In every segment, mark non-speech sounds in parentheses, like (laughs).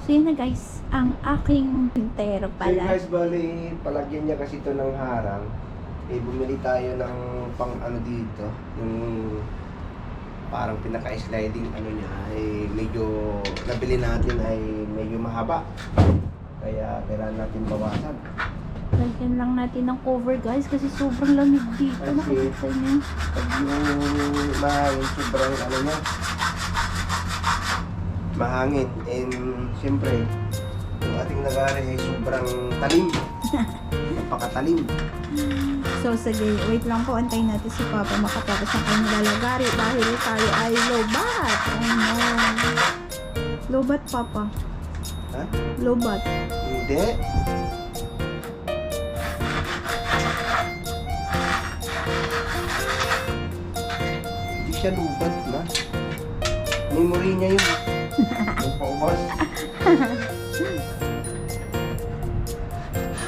So yun na guys, ang aking pintero So pala. guys, bali, palagyan niya kasi ito ng harang. Eh, bumili tayo ng pang ano dito, yung parang pinaka-sliding ano niya, ay medyo, nabili natin ay medyo mahaba. Kaya kailangan natin bawasan. Lagyan lang natin ng cover guys kasi sobrang lamig dito. Kasi- Nakikita niyo. Pag yung mahangin, sobrang ano niya, mahangin. And siyempre, yung ating nagari ay sobrang talim. (laughs) Napakatalim. So sige, wait lang po. Antayin natin si Papa makatapos ng kanyang lalagari dahil tayo ay lobat. Oh no. Lobat, Papa. Ha? Lobat. Hindi. Hindi siya lubat na. Memory niya yun. Paubos.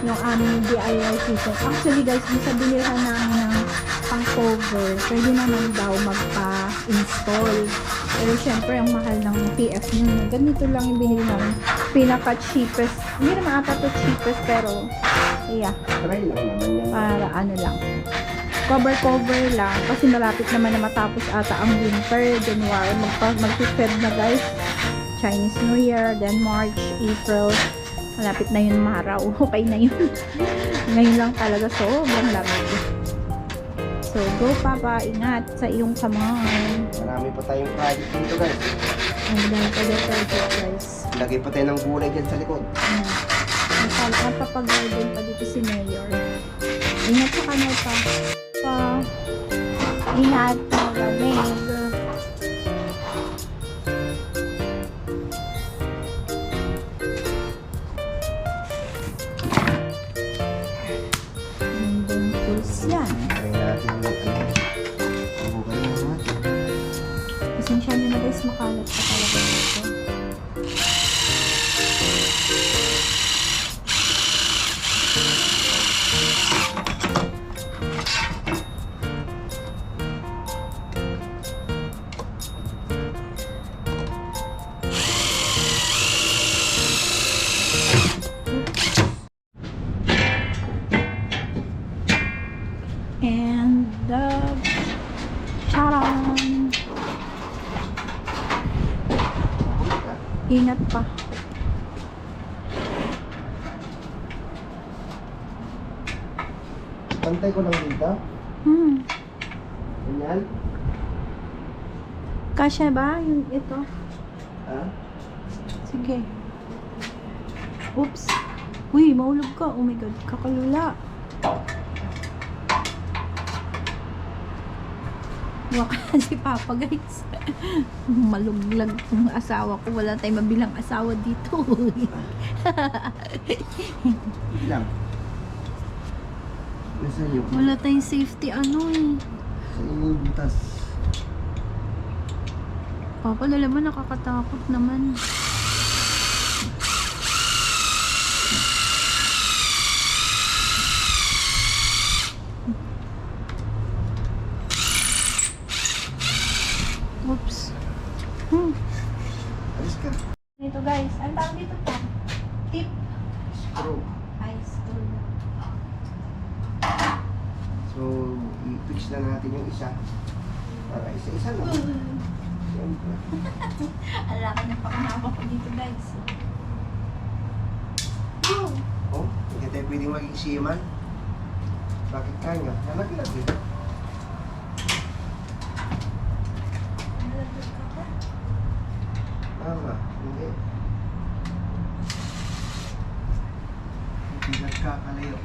yung aming DIY kitchen. Actually guys, yung sa binilhan namin ng pang cover, pwede naman daw magpa-install. Pero syempre, ang mahal ng PF nun. Ganito lang yung binili namin. Pinaka-cheapest. Hindi naman ata to cheapest, pero yeah, Try lang naman yan. para ano lang. Cover-cover lang. Kasi malapit naman na matapos ata ang winter. January, magpa- mag-Feb na guys. Chinese New Year, then March, April. Malapit na yun maraw. (laughs) Okay na yun. (laughs) Ngayon lang talaga sobrang lamig. So, go Papa. Ingat sa iyong kamay. Marami pa tayong project dito guys. Ang dami pa dito project guys. Lagay pa tayo ng gulay dyan sa likod. Ayan. Napal- Napapag-garden pa dito si Mayor. Ingat sa kamay pa. Pa. Ingat. Malamig. Nyo na Pantay ko lang dito. Hmm. Ganyan. Kasya ba yung ito? Ha? Sige. Oops. Uy, mahulog ka. Oh my God. Kakalula. Waka (laughs) si Papa, guys. (laughs) Maluglag yung asawa ko. Wala tayong mabilang asawa dito. (laughs) Lang. Yung? Wala tayong safety ano eh. Sa inyong butas. Papa, lalaman nakakatakot naman. Oops. Hmm. Alis ka. Dito guys, ang tawag dito pa? Tip. Screw. High school. So, i-fix na natin yung isa. Para isa-isa lang. Siyempre. (laughs) Ang laki ng pakanama ko dito guys. Oh, hindi tayo pwedeng maging seaman. Bakit kanya? Nalaglag eh. Nalaglag ka pa. Tama, hindi. Hindi nagkakalayo.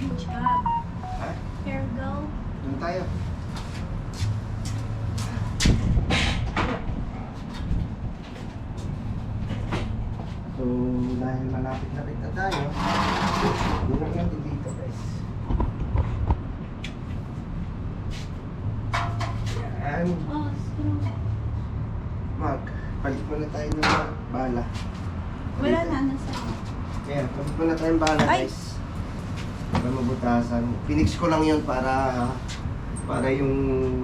Good job. Ha? Here go. Doon tayo. So, dahil malapit-lapit na tayo, yun lang natin dito guys. Yan. Oh, screw. Mag, palit muna tayo ng bala. Wala na, nasa. Kaya, kapag muna tayong bala Ay! guys. Para mabutasan. Pinix ko lang yun para para yung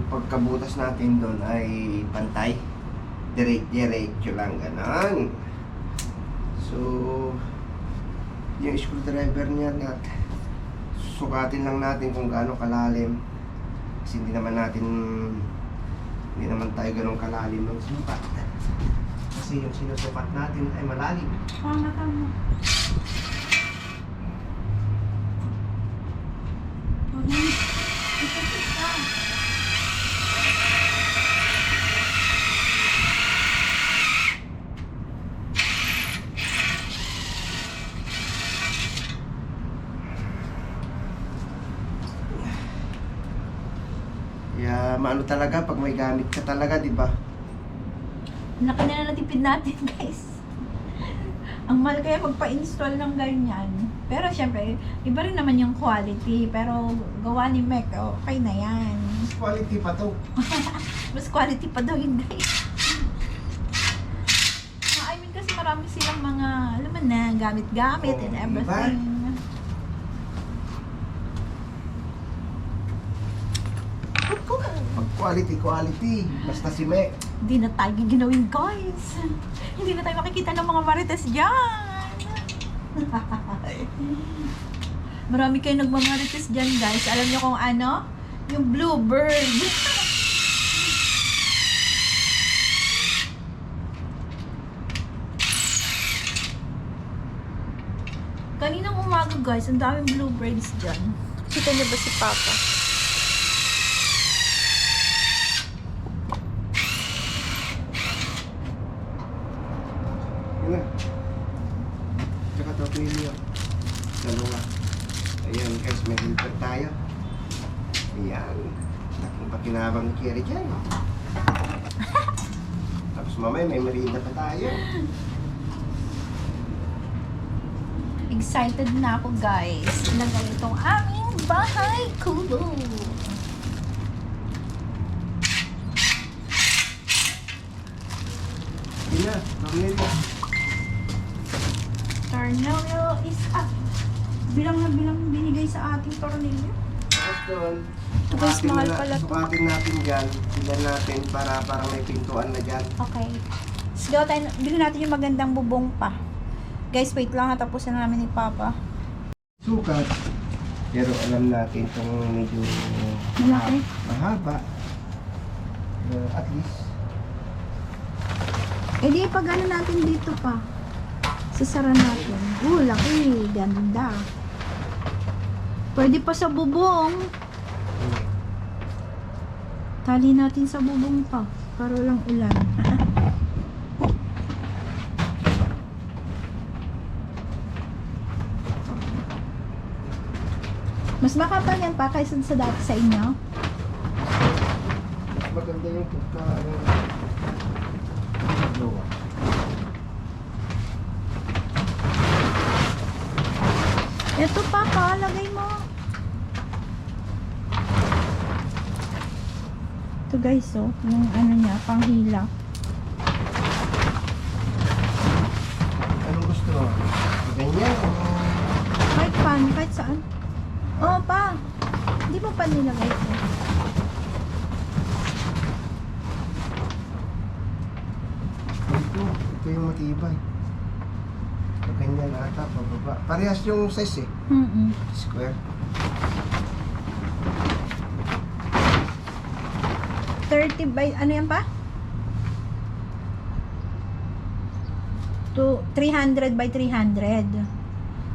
pagkabutas natin doon ay pantay. Direct-diretso lang, ganon. So, yung screwdriver niya nat sukatin lang natin kung gaano kalalim. Kasi hindi naman natin hindi naman tayo ganun kalalim ng sukat. Kasi yung sinusukat natin ay malalim. Tama, tama. Okay. Ito ka. Kaya maano talaga pag may gamit ka talaga, di ba? Laki na na natipid natin, (laughs) guys. Ang mahal kaya magpa-install ng ganyan. Pero syempre, iba rin naman yung quality. Pero gawa ni Mac, okay na yan. Quality pa to. (laughs) Mas quality pa daw yun, guys. Ah, I mean, kasi marami silang mga, alam mo na, gamit-gamit Oo, and everything. Pag quality, quality. Basta si Mek. Hindi na tayo ginawin, guys. Hindi na tayo makikita ng mga marites dyan. (laughs) Marami kayo nagmamarites dyan, guys. Alam niyo kung ano? Yung bluebird. (laughs) Kaninang umaga, guys, ang daming bluebirds dyan. Kita niyo ba si Papa? Yun na. Tsaka tornilyo. Dalawa. Ayan guys, may filter tayo. Ayan. Laking pakinabang ni Kerry dyan. Tapos mamaya may merienda pa tayo. Excited na ako guys na ganitong aming bahay kubo. Tornilyo. Tornillo is up. Bilang na bilang binigay sa ating doon, Ito guys, mahal pala to. Sukatin natin dyan. Tignan natin para para may pintuan na dyan. Okay. Go tayo. Bilhin natin yung magandang bubong pa. Guys, wait lang ha. Tapusin na namin ni Papa. Sukat. Pero alam natin itong medyo Malaki. mahaba. Uh, at least Eh di, pag ano natin dito pa. Sasara natin. Uh, laki. Ganda. Pwede pa sa bubong. hmm, Tali natin sa bubong pa. Para lang ulan. Mas makapal yan pa kaysa sa dati sa inyo. mas maganda yung pagka ano, lowa. Ito pa, palagay mo. Ito guys, oh. Yung ano niya, panghila. Pa nilagay ito. ito? Ito yung matibay. Ganyan ata, pababa. Parehas yung size eh. Mm Square. Thirty by, ano yan pa? To 300 by 300.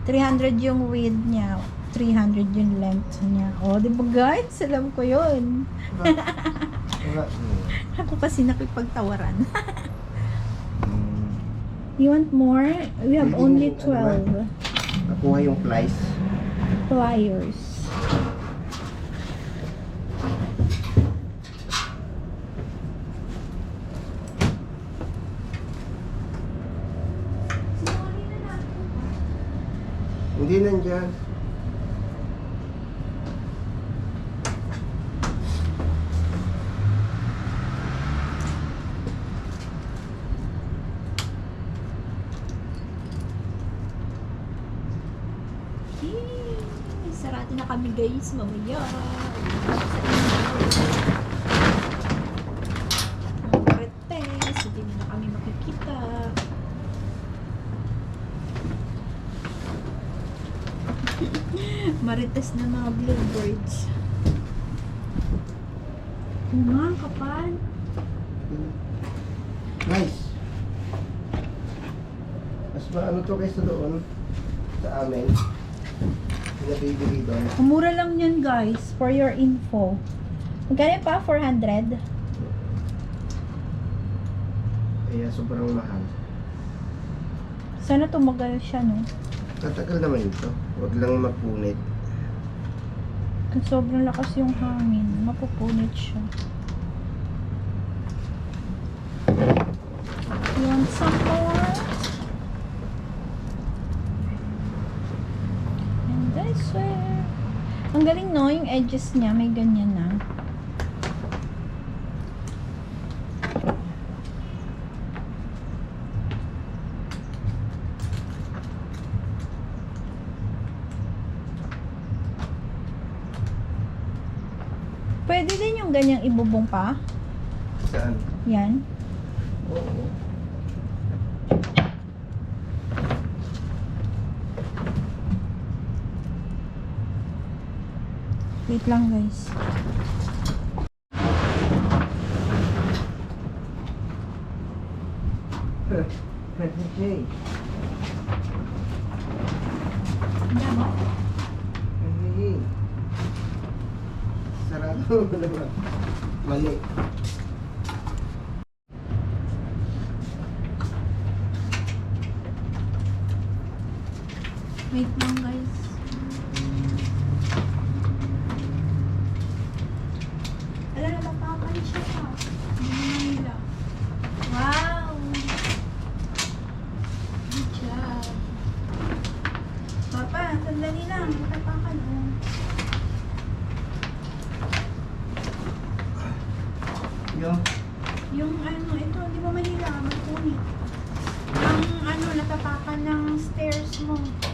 300 yung width niya. 300 yung length niya. O, di ba guys? Alam ko yun. (laughs) Ako kasi nakipagtawaran. Hmm. You want more? We have Pwede only mo, ano ba? 12 Nakuha yung plies. pliers. Hindi nandyan. Yay! Sarado guys, mamaya. Ang Marites, hindi na kami makikita. (laughs) Marites na mga bluebirds. Ang kapal. Nice. Mas maano to kaysa doon sa amin. Pinabibili doon. Mura lang yan guys, for your info. Magkano pa? 400? Kaya sobrang mahal. Sana tumagal siya, no? Tatagal naman ito. Huwag lang magpunit. Kung sobrang lakas yung hangin, mapupunit siya. You want some more? And I swear. Ang galing no, yung edges niya, may ganyan na. Pwede din yung ganyang ibubong pa. Saan? Yan. Oo. Wait lang guys. Ano? Pwede. Sarado naman. Wait lang 是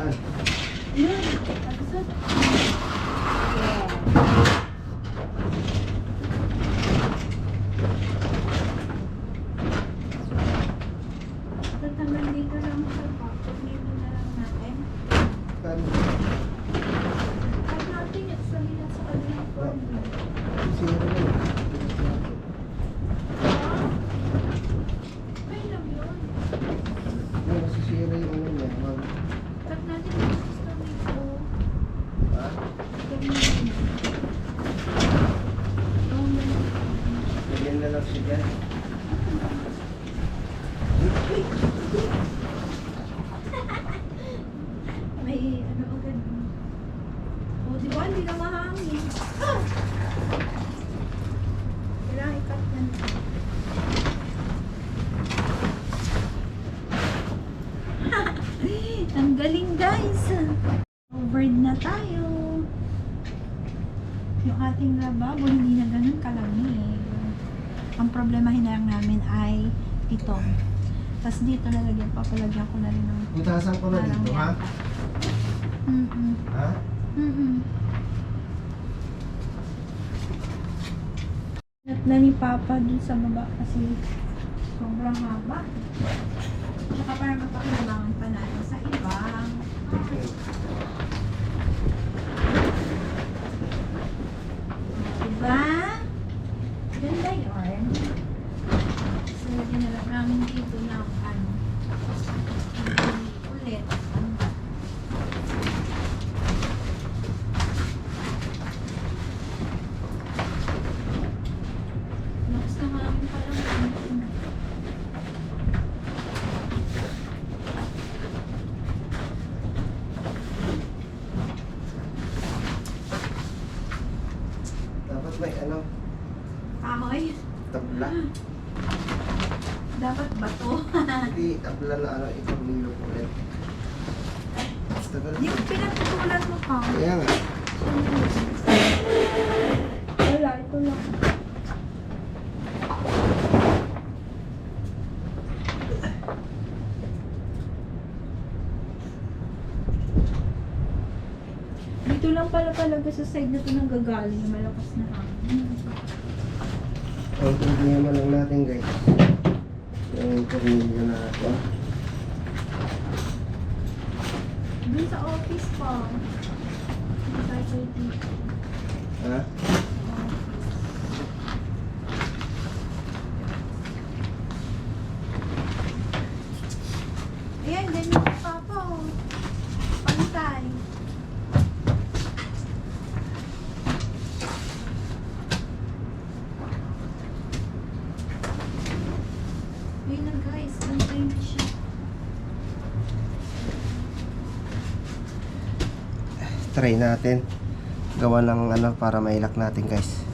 Saan? May ano agad. O, di ba? Hindi na mahangin. Ah! Kailangan ikat na. (laughs) Ang galing guys! Covered na tayo. Yung ating lababo. Ang problemahin na lang namin ay ito. Tapos dito lalagyan, papalagyan ko na rin ng Butasan ko na parang dito, ha? Mm-mm. Ha? Mm-mm. At na ni Papa dun sa baba kasi sobrang haba. Tsaka para mapakinabangan pa natin sa iba. Diba? Ganda yarn. So, lagyan na lang namin dito ng ano. Ulit. Ano ba? Lakas na nga ako palang Dapat may ano, Kahoy. tabla. Dapat bato. Hindi, tabla na ano, ipag-nilo ko ulit. Tagal. Yung pinatutulan mo pa. Kaya nga. Wala, ito lang. Dito lang pala talaga sa side na to nang gagaling malakas na hangin. Ang problema lang natin guys. Yung tornilyo natin. Dun sa office pa. Dun sa dito. Ha? Ayan, ganyan pa papa. oh. Pantay. Ayun na guys, pantay na siya. Try natin. Gawa ng ano para mailak natin guys.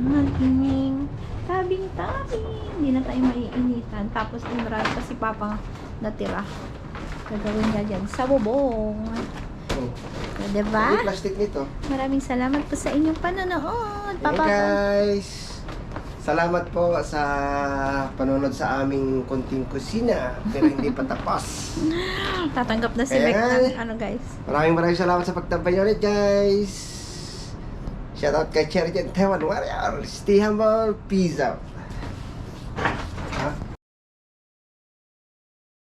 Maging tabing-tabing. Hindi na tayo maiinitan. Tapos yung marami pa si Papa natira. Gagawin niya dyan sa bubong. Oh. Diba? Yung plastic nito? Maraming salamat po sa inyong panonood. Hey Papa. guys! Salamat po sa panonood sa aming konting kusina pero hindi pa tapos. (laughs) Tatanggap na si. Beck ng ano guys. Maraming maraming salamat sa pagtampay nyo ulit guys. Shoutout kay Cherry Taiwan Warrior. Stay humble. Peace out.